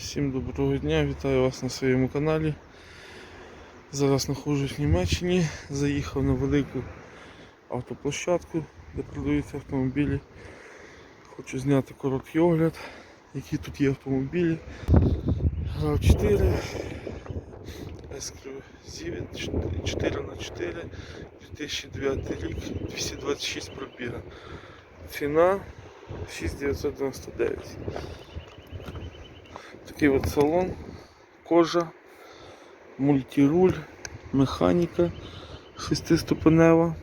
Всім доброго дня, вітаю вас на своєму каналі. Зараз знаходжусь в Німеччині, заїхав на велику автоплощадку, де продаються автомобілі. Хочу зняти короткий огляд, які тут є автомобілі. Грав 4, Ексклюзив 4 на 4 2009 рік, 226 пробіга. Ціна 6999. Такий от салон, кожа, мультируль, механіка шестиступенева,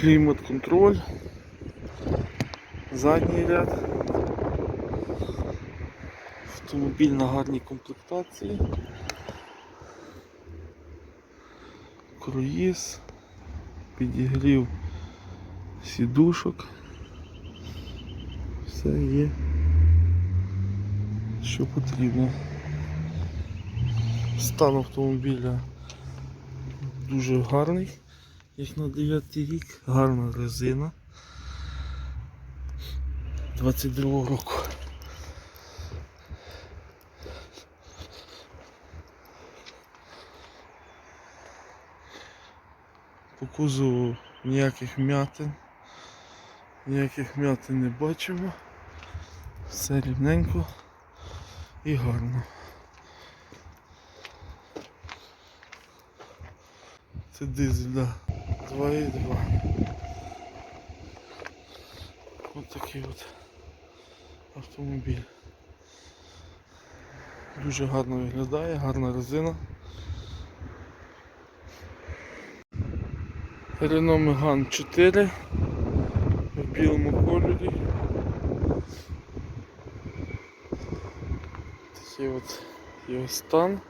клімат контроль, задній ряд, автомобіль на гарній комплектації, круїз, підігрів сідушок, все є що потрібно. Стан автомобіля дуже гарний, як на 9 рік, гарна резина 22 року. По кузову ніяких м'ятин, ніяких м'ятин не бачимо. Все рівненько і гарно. Це дизель, да. 2,2. Ось такий от автомобіль. Дуже гарно виглядає, гарна резина. Renault Megane 4 в білому кольорі. Такий от його стан.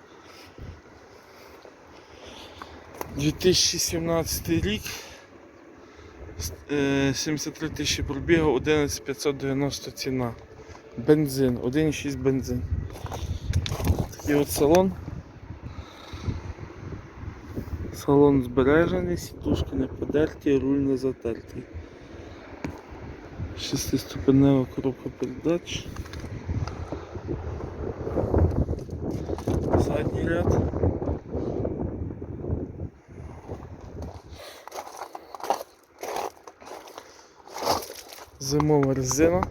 2017 рік. Е, 73 тисячі пробігу, 11590 ціна. Бензин, 1,6 бензин. Такий от салон. Салон збережений, сідушки не подерті, руль не затертий. Шестиступенева коробка передач. Задній ряд. Зимова резина.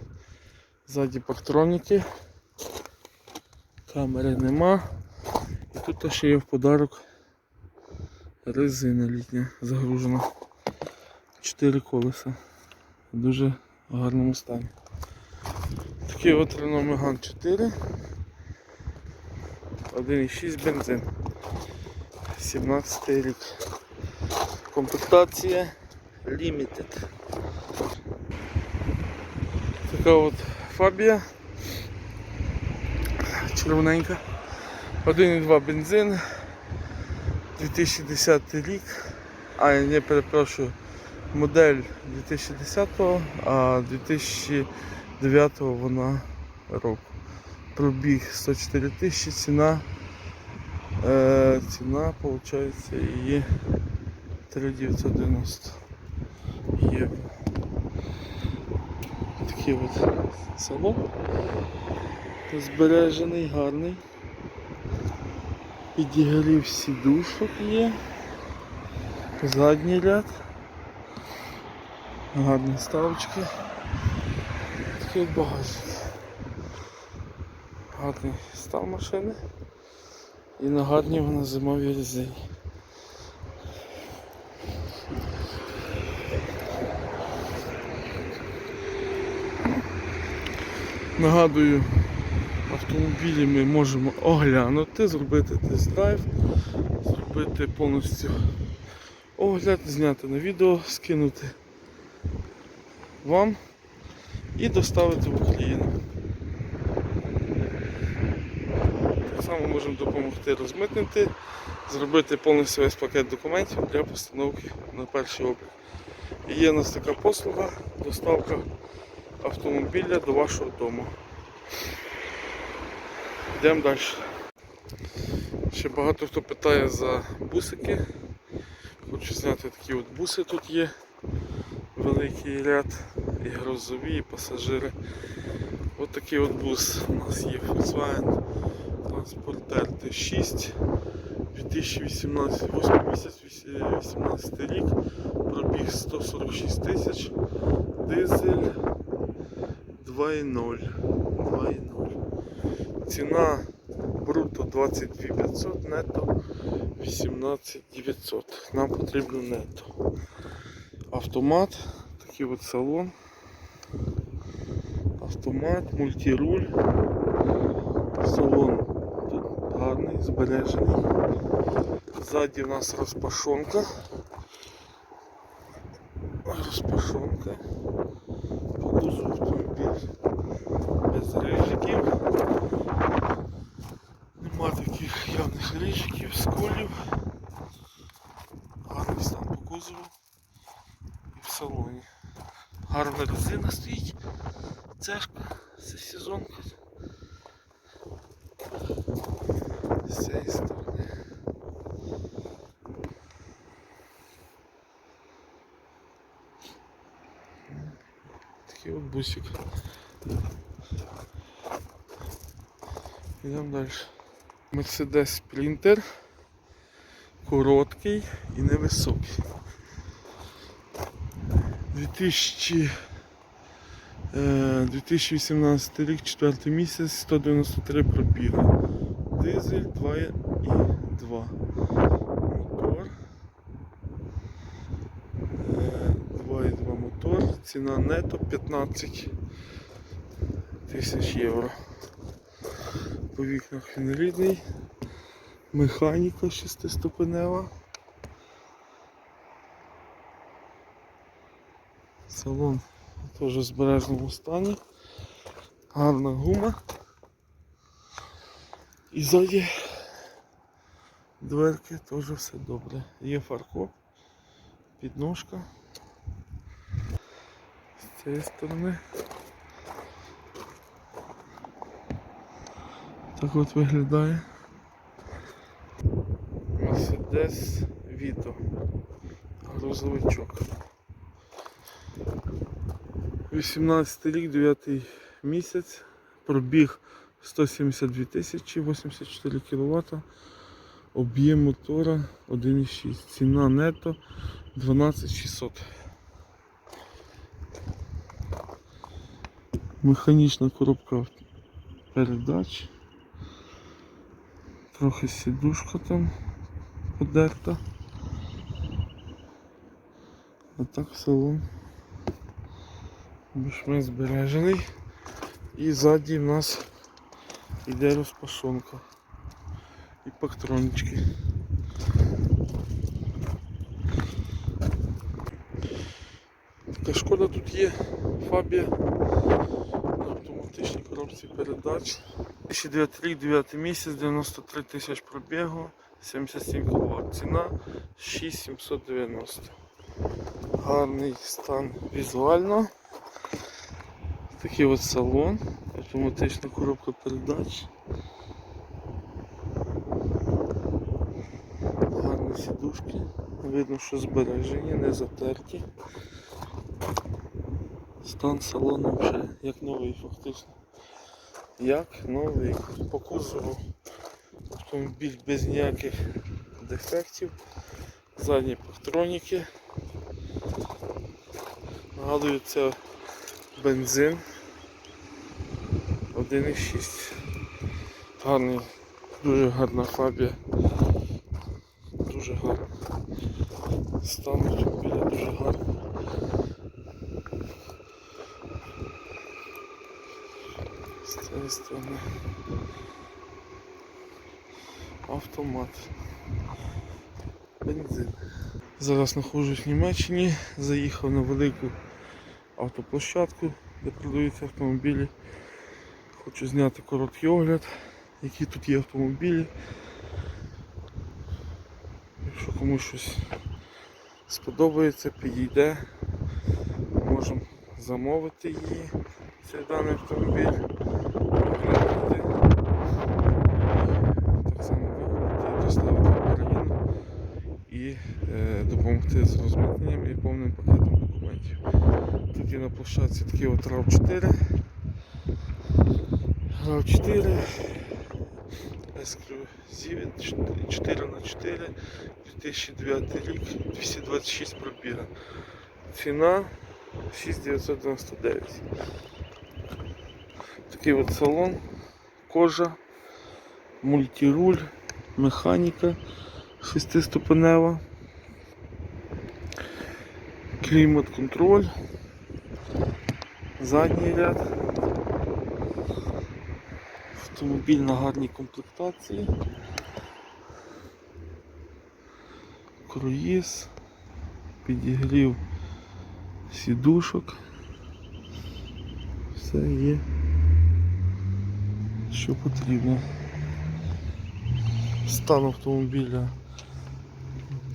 Ззаді патроніки. Камери нема. І тут ще є в подарок резина літня загружена. Чотири колеса. В дуже гарному стані. Такий от Renault Megane 4. 1,6 бензин. 17 рік. Комплектація Limited. Така от фабія. Червоненька. 1,2 бензин. 2010 рік. А, не перепрошую. Модель 2010, а 2009 вона року. Пробіг 104 тисячі, ціна. Е, ціна, виходить, її 3990 євро. Такий от салон. Збережений, гарний. Підігрів сідушок є. Задній ряд. Гарні ставочки. Такий багажник. Гарний став машини. І на гарній вона зимовій резині. Нагадую, автомобілі ми можемо оглянути, зробити тест-драйв, зробити повністю огляд, зняти на відео, скинути вам і доставити в Україну. Так само можемо допомогти розмитнити, зробити повністю весь пакет документів для постановки на перший облік. І є у нас така послуга, доставка автомобіля до вашого дому. Йдемо далі. Ще багато хто питає за бусики. Хочу зняти такі от буси тут є. Великий ряд, і грузові, і пасажири. От такий от бус у нас є Volkswagen Transporter T6 2018 8 місяць 18 рік, пробіг 146 тисяч, дизель 2.0. 2.0. Ціна бруто 22 500, нетто 18 900. Нам потрібно нетто. Автомат, такий от салон. Автомат, мультируль. Салон гарний, збережений. Ззаді у нас розпашонка. Розпашонка. По кузову автомобіль без рижиків. Нема таких явних рижиків, сколів. Гарний стан по кузову і в салоні. Гарна резина стоїть. Цешка, це сезонка. З цієї сторони. Такий от бусик. Йдемо далі. Mercedes Sprinter. Короткий і невисокий. 2000, е, 2018 рік, 4 місяць, 193 пробіга. Дизель 2 і 2. Мотор. Е, 2,2 мотор. Ціна нето 15 тисяч євро. По вікнах він рідний. Механіка шестиступенева. Салон теж в збережному стані. Гарна гума. І ззаді дверки теж все добре. Є фаркоп, підножка. Цієї сторони. Так от виглядає. Мерседес Віто. Грузовичок. 18 рік, 9 місяць. Пробіг 172 тисячі, 84 кВт. Об'єм мотора 1,6. Ціна нето 12600. Механічна коробка передач. Трохи сідушка там подерта. А так салон більш-менш збережений. І ззаді в нас йде розпашонка. І пактронички. Така шкода тут є, Фабія на автоматичній коробці передач. 2009 рік, 9 місяць, 93 тисяч пробігу, 77 кВт. Ціна 6790. Гарний стан візуально. Такий от салон, автоматична коробка передач. Гарні сідушки. Видно, що збережені, не затерті. Стан салону вже як новий фактично. Як новий по кузову. Автомобіль без ніяких дефектів. Задні патроніки. Нагадую, це бензин 1,6. Гарний, дуже гарна фабія. Дуже гарна. Стан автомобіля дуже гарний. Цієї. Автомат. Бензин. Зараз знаходжусь в Німеччині, заїхав на велику автоплощадку, де продаються автомобілі. Хочу зняти короткий огляд, які тут є автомобілі. Якщо комусь щось сподобається, підійде, можемо замовити її, цей даний автомобіль. оглянути. Так само виконати, доставити в Україну і е, допомогти з розмитненням і повним пакетом документів. Тут є на площадці такий от RAV4. RAV 4, Exclusive 4 на 4 2009 рік, 226 пробіга. Ціна 6999. Такий от салон, кожа, мультируль, механіка шестиступенева, клімат контроль, задній ряд. Автомобіль на гарній комплектації. Круїз, підігрів сідушок. Все є, що потрібно. Стан автомобіля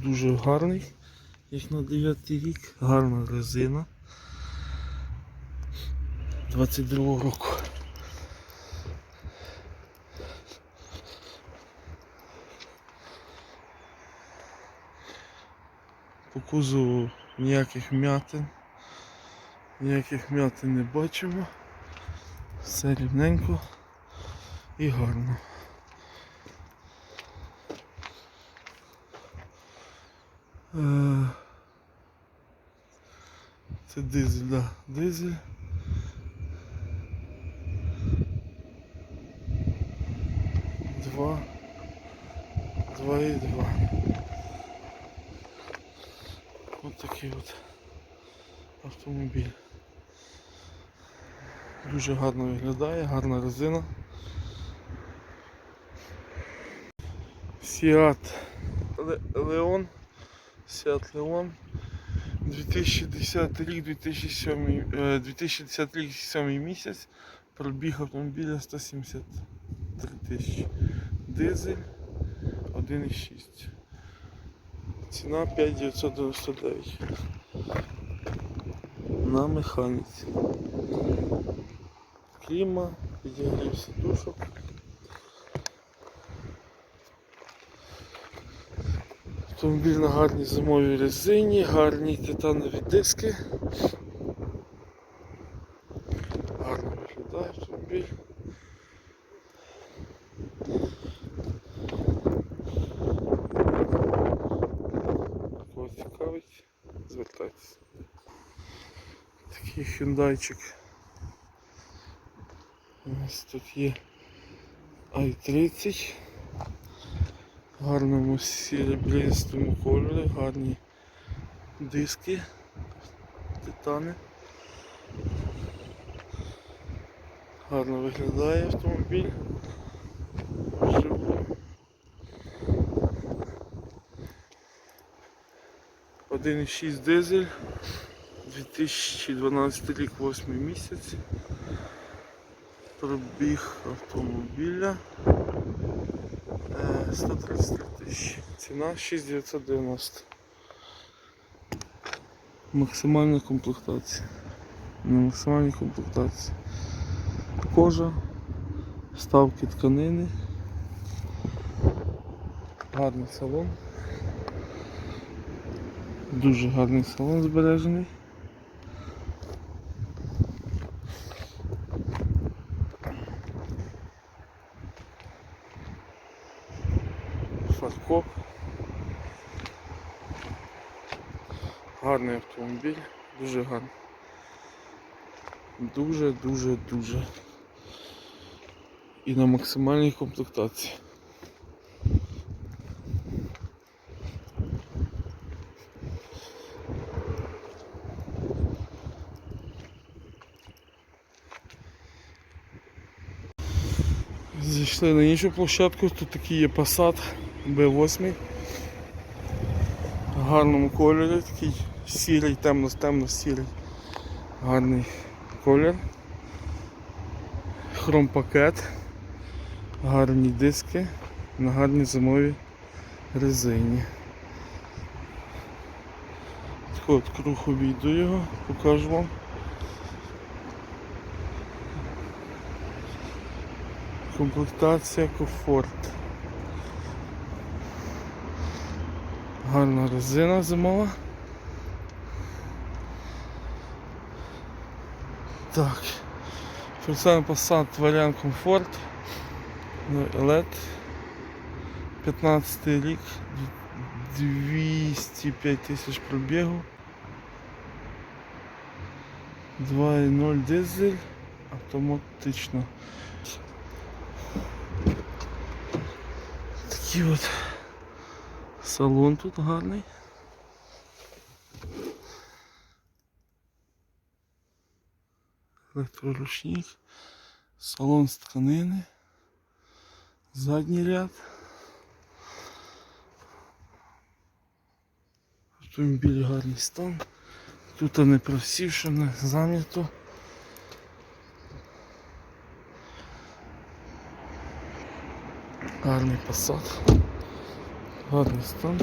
дуже гарний, як на 9 рік, гарна резина 22 року. По кузову ніяких м'ятин, ніяких м'ятин не бачимо. Все рівненько і гарно. Е, Це дизель, да, дизель. Два. Два і два. Ось такий от автомобіль. Дуже гарно виглядає, гарна резина. Seat Ле- Leon. Seat Leon. 2010 рік, 2007, е, 2010 рік 7 місяць. Пробіг автомобіля 173 тисячі. Дизель 1,6. Ціна 5999. На механіці. Кліма, підігрів сидушок. Автомобіль на гарній зимовій резині, гарні титанові диски. Гарно виглядає автомобіль. Кого цікавить, звертайтеся. Такий хюндайчик. Ось тут є i30 в гарному сіребристому кольорі, гарні диски, титани. Гарно виглядає автомобіль. Вживу. 1,6 дизель, 2012 рік 8 місяць. Пробіг автомобіля 133 тисячі. Ціна 6990. Максимальна комплектація. На максимальній комплектації. Кожа, вставки тканини. Гарний салон. Дуже гарний салон збережений. Фаркоп. Гарний автомобіль, дуже гарний. Дуже, дуже, дуже. І на максимальній комплектації. Зайшли на іншу площадку, тут такий є Passat B8 в гарному кольорі, такий сірий, темно темно-сірий. Гарний колір. Хромпакет, гарні диски на гарній зимовій резині. От круг обійду його, покажу вам. Комплектація комфорт. Гарна резина зимова. Так. Volkswagen Passat варіант комфорт. LED. 15 рік. 205 тисяч пробігу. 2.0 дизель. Автоматично. Такий от салон тут гарний. Електроручник. Салон з тканини. Задній ряд. Автомобіль гарний стан. Тут не просівши, не зайнято. Гарний посад. Гарний стан.